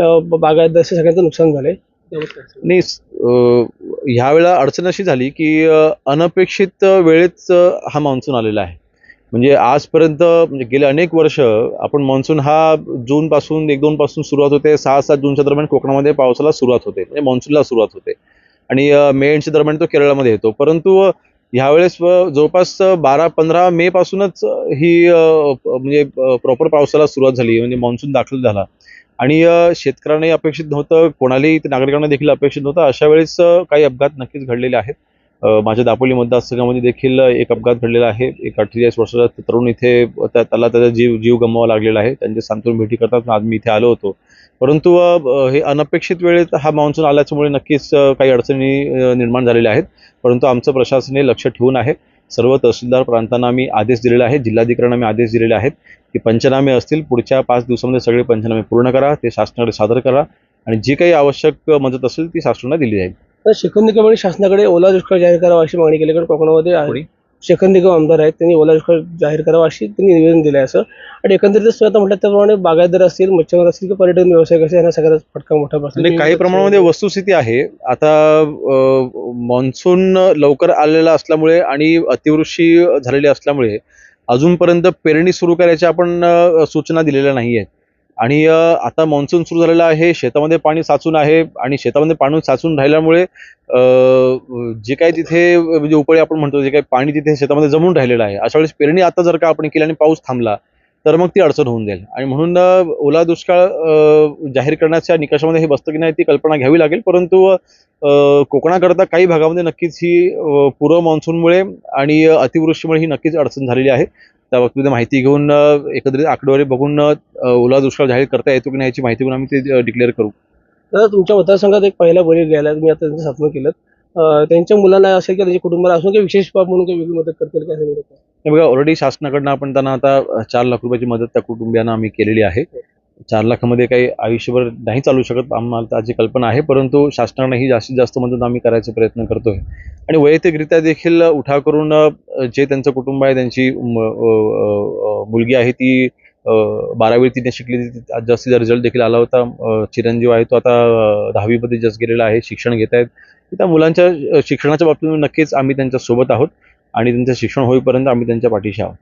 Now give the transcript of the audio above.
अं, बागायतदार सगळ्यांचं नुकसान झालंय. नाही ह्यावेळेला वेळेला अडचण अशी झाली की अनपेक्षित वेळेत हा मान्सून आलेला आहे. म्हणजे आजपर्यंत म्हणजे गेले अनेक वर्ष आपण मान्सून हा जून पासून एक दोन पासून सुरुवात होते. सहा सात जूनच्या दरम्यान कोकणामध्ये पावसाला सुरुवात होते. म्हणजे मान्सूनला सुरुवात होते. आणि मे एंडच्या दरम्यान तो केरळमध्ये येतो. परंतु ह्यावेळेस जवळपास बारा पंधरा मे पासूनच ही म्हणजे प्रॉपर पावसाला सुरुवात झाली. म्हणजे मान्सून दाखल झाला. आणि शेतकऱ्यांनाही अपेक्षित नव्हतं कोणालाही ते नागरिकांना देखील अपेक्षित नव्हतं. अशा वेळेस काही अपघात नक्कीच घडलेले आहेत. माझ्या दापोली मतदारसंघामध्ये देखील एक अपघात घडलेला आहे. एक अठ्ठेचाळीस वर्षाचा तरुण इथे त्या- त्याला त्याचा जीव जीव गमवावा लागलेला आहे. त्यांचे सांत्वन भेटी करतात आज मी इथे आलो होतो. परंतु हे अनपेक्षित वेळेत हा मान्सून आल्याच्यामुळे नक्कीच काही अडचणी निर्माण झालेल्या आहेत. परंतु आमचं प्रशासन हे लक्ष ठेवून आहे. सर्व तहसीलदार प्रांतांना आम्ही आदेश दिलेले आहेत जिल्हाधिकाऱ्यांना आम्ही आदेश दिलेले आहेत की पंचनामे असतील पुढच्या पाच दिवसामध्ये सगळे पंचनामे पूर्ण करा ते शासनाकडे सादर करा आणि जी काही आवश्यक मदत असेल ती शासनाला दिली जाईल तर निकम यांनी शासनाकडे ओला दुष्काळ जाहीर करावा अशी मागणी केली कारण कोकणामध्ये आहे. कोणी? आमदार आहेत त्यांनी ओला दुष्काळ जाहीर करावा अशी त्यांनी निवेदन दिलं आहे असं. आणि एकंदरीत आता म्हटलं त्याप्रमाणे बागायतदार असतील मच्छीमार असतील किंवा पर्यटन व्यावसायिक असेल यांना सगळ्यात फटका मोठा बसला काही प्रमाणामध्ये वस्तुस्थिती आहे. आता मान्सून लवकर आलेला असल्यामुळे आणि अतिवृष्टी झालेली असल्यामुळे अजूनपर्यंत पेरणी सुरू करायच्या आपण सूचना दिलेल्या नाही आहेत आणि आता मान्सून सुरू झालेला आहे शेतामध्ये पाणी साचून आहे आणि शेतामध्ये पाणी साचून राहिल्यामुळे जे काही तिथे म्हणजे उपळे आपण म्हणतो जे काही पाणी तिथे शेतामध्ये जमून राहिलेलं आहे अशा वेळेस पेरणी आता जर का आपण केली आणि पाऊस थांबला तर मग ती अडचण होऊन जाईल. आणि म्हणून ओला दुष्काळ जाहीर करण्याच्या निकषामध्ये हे बसतं की नाही ती कल्पना घ्यावी लागेल परंतु कोकणाकरता काही भागामध्ये नक्कीच ही पूर्व मान्सूनमुळे आणि अतिवृष्टीमुळे ही नक्कीच अडचण झालेली आहे. त्या बाबतीमध्ये माहिती घेऊन एकत्रित आकडेवारी बघून ओला दुष्काळ जाहीर करता येतो की नाही याची माहिती घेऊन आम्ही ते डिक्लेअर करू. तर तुमच्या मतदारसंघात एक पहिला बळी गेला तुम्ही आता त्यांचं सातवं केलं त्यांच्या मुलांना असेल किंवा त्यांच्या कुटुंबाला असून काही विशेष बाब म्हणून काही वेगळी मदत करतील काय? हे बघा ऑलरेडी शासनाकडनं आपण त्यांना आता चार लाख रुपयाची मदत त्या कुटुंबियांना आम्ही केलेली आहे. चार लाखामध्ये काही आयुष्यभर नाही चालू शकत आम्हाला त्याची कल्पना आहे परंतु शासनाने ही जास्तीत जास्त मदत आम्ही करायचा प्रयत्न करतोय. आणि वैयक्तिकरित्या देखील उठाव करून जे त्यांचं कुटुंब आहे त्यांची मुलगी आहे ती बारावी तिने शिकली ती- आज जास्तीचा रिझल्ट देखील आला होता. चिरंजीव आहे तो आता दहावीमध्ये जस्ट गेलेला आहे शिक्षण घेत आहेत. त्या मुलांच्या शिक्षणाच्या बाबतीत नक्कीच आम्ही त्यांच्यासोबत आहोत आणि त्यांचं शिक्षण होईपर्यंत आम्ही त्यांच्या पाठीशी आहोत.